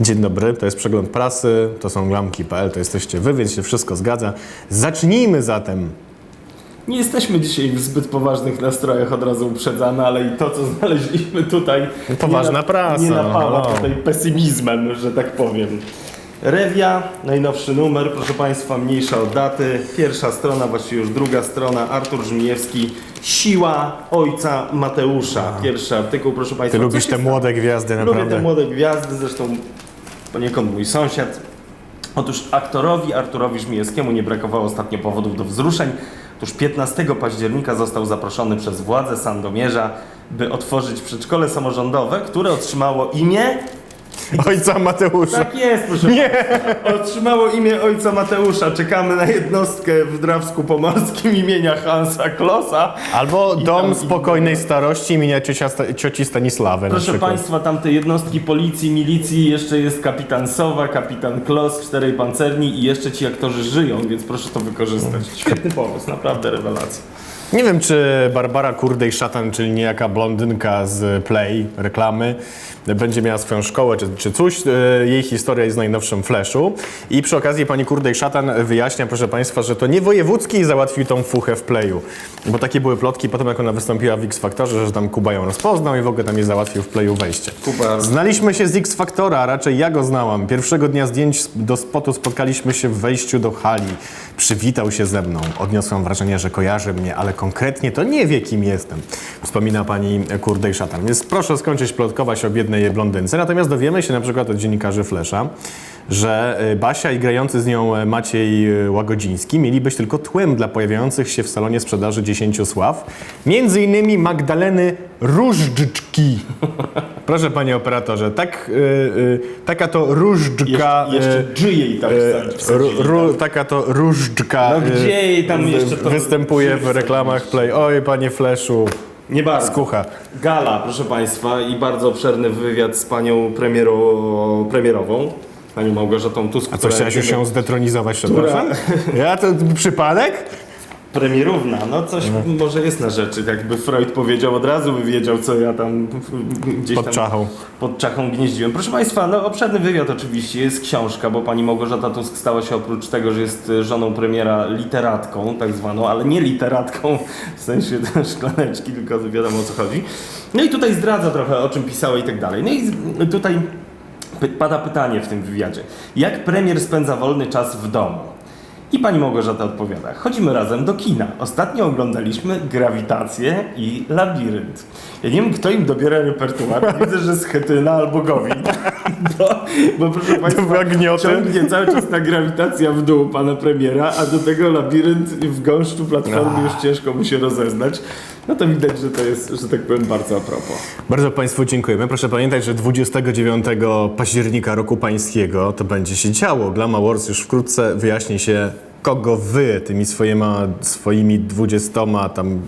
Dzień dobry, to jest przegląd prasy, to są glamki.pl, to jesteście wy, więc się wszystko zgadza. Zacznijmy zatem. Nie jesteśmy dzisiaj w zbyt poważnych nastrojach, od razu uprzedzamy, ale i to, co znaleźliśmy tutaj... Poważna nie na- prasa, Nie napała no. tutaj pesymizmem, że tak powiem. Rewia, najnowszy numer, proszę Państwa, mniejsza od daty. Pierwsza strona, właściwie już druga strona, Artur Żmijewski, Siła Ojca Mateusza. Pierwszy artykuł, proszę Państwa. Ty lubisz te młode gwiazdy, Lubię naprawdę. te młode gwiazdy, zresztą poniekąd mój sąsiad. Otóż aktorowi Arturowi Żmijewskiemu nie brakowało ostatnio powodów do wzruszeń. Otóż 15 października został zaproszony przez władze Sandomierza, by otworzyć przedszkole samorządowe, które otrzymało imię... Ojca Mateusza. Tak jest, proszę Nie. Otrzymało imię ojca Mateusza. Czekamy na jednostkę w Drawsku Pomorskim imienia Hansa Klossa. Albo I Dom tam- Spokojnej Starości imienia ciocia, Sta- cioci Stanisławy na Proszę przykład. Państwa, tamte jednostki policji, milicji, jeszcze jest kapitan Sowa, kapitan Klos, czterej pancerni i jeszcze ci aktorzy żyją, więc proszę to wykorzystać. Świetny pomysł, naprawdę rewelacja. Nie wiem, czy Barbara Kurdej Szatan, czyli niejaka blondynka z Play, reklamy, będzie miała swoją szkołę czy, czy coś. E, Jej historia jest w najnowszym Flashu. I przy okazji pani Kurdej Szatan wyjaśnia, proszę Państwa, że to nie Wojewódzki załatwił tą fuchę w Playu. Bo takie były plotki potem, jak ona wystąpiła w X-Faktorze, że tam Kuba ją rozpoznał i w ogóle tam jej załatwił w Playu wejście. Kuba- Znaliśmy się z X-Faktora, a raczej ja go znałam. Pierwszego dnia zdjęć do spotu spotkaliśmy się w wejściu do hali. Przywitał się ze mną. Odniosłam wrażenie, że kojarzy mnie, ale konkretnie to nie wie, kim jestem. Wspomina pani Kurdej Szatan. Więc proszę skończyć plotkować o biednej blondynce. Natomiast dowiemy się na przykład od dziennikarzy Flesza, że y, Basia i grający z nią e, Maciej y, Łagodziński mieli być tylko tłem dla pojawiających się w salonie sprzedaży 10 sław. Między innymi Magdaleny Różdżki. Proszę panie operatorze, tak, y, y, taka to różdżka. Jeszcze, jeszcze y, G jej tam y, wsadzili, ru, ru, taka to różdżka. No gdzie jej tam jeszcze to Występuje w reklamach Play. Oj, panie Fleszu, Nie bardzo. skucha. Gala, proszę Państwa, i bardzo obszerny wywiad z panią premiero, premierową, panią Małgorzatą Tusk. A co, chciałaś już ją zdetronizować, przepraszam? Ja to przypadek? Premierówna, no coś może jest na rzeczy. Jakby Freud powiedział od razu, by wiedział, co ja tam gdzieś Pod tam czachą. pod czachą gnieździłem. Proszę Państwa, no obszerny wywiad oczywiście, jest książka, bo pani Małgorzata Tusk stała się oprócz tego, że jest e, żoną premiera literatką, tak zwaną, ale nie literatką w sensie szklaneczki, tylko wiadomo o co chodzi. No i tutaj zdradza trochę o czym pisała i tak dalej. No i tutaj pada pytanie w tym wywiadzie. Jak premier spędza wolny czas w domu? I pani Małgorzata odpowiada. Chodzimy razem do kina. Ostatnio oglądaliśmy Grawitację i Labirynt. Ja nie wiem, kto im dobiera repertuar. Widzę, że Schetyna albo Gowin. Bo, bo proszę państwa, ciągnie cały czas ta grawitacja w dół pana premiera, a do tego Labirynt w gąszczu Platformy już ciężko mu się rozeznać. No to widać, że to jest, że tak powiem, bardzo a propos. Bardzo Państwu dziękujemy. Proszę pamiętać, że 29 października roku pańskiego to będzie się działo. Glam Awards już wkrótce wyjaśni się, kogo wy tymi swoimi, swoimi 20 tam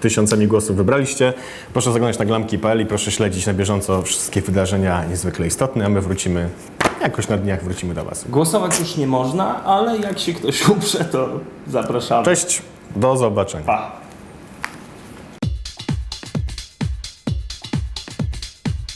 tysiącami głosów wybraliście. Proszę zaglądać na glamki.pl i proszę śledzić na bieżąco wszystkie wydarzenia niezwykle istotne, a my wrócimy, jakoś na dniach wrócimy do Was. Głosować już nie można, ale jak się ktoś uprze, to zapraszamy. Cześć, do zobaczenia. Pa.